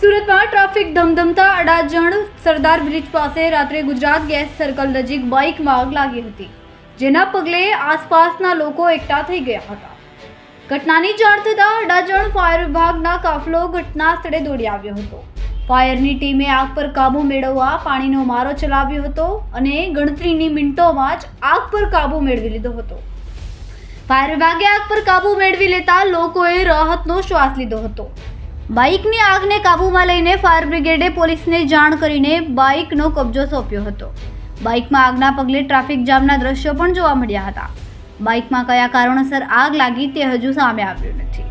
સુરતમાં ટ્રાફિક ધમધમતા, અડાજણ, સરદાર બ્રિજ પાસે રાત્રે ગુજરાત ગેસ સર્કલ નજીક બાઇકમાં આગ લાગી હતી, જેના પગલે આસપાસના લોકો એકઠા થઈ ગયા હતા. ઘટનાની જાણ થતાં અડાજણ ફાયર વિભાગના કાફલો ઘટના સ્થળે દોડી આવ્યો હતો. ફાયરની ટીમે આગ પર કાબુ મેળવવા પાણીનો મારો ચલાવ્યો હતો અને ગણતરીની મિનિટોમાં જ આગ પર કાબુ મેળવી લીધો હતો. ફાયર વિભાગે આગ પર કાબુ મેળવી લેતા લોકોએ રાહતનો શ્વાસ લીધો હતો. બાઇકની આગને કાબૂમાં લઈને ફાયર બ્રિગેડે પોલીસને જાણ કરીને બાઇકનો કબજો સોંપ્યો હતો. બાઇકમાં આગના પગલે ટ્રાફિક જામના દ્રશ્યો પણ જોવા મળ્યા હતા. બાઇકમાં કયા કારણોસર આગ લાગી તે હજુ સામે આવ્યું નથી.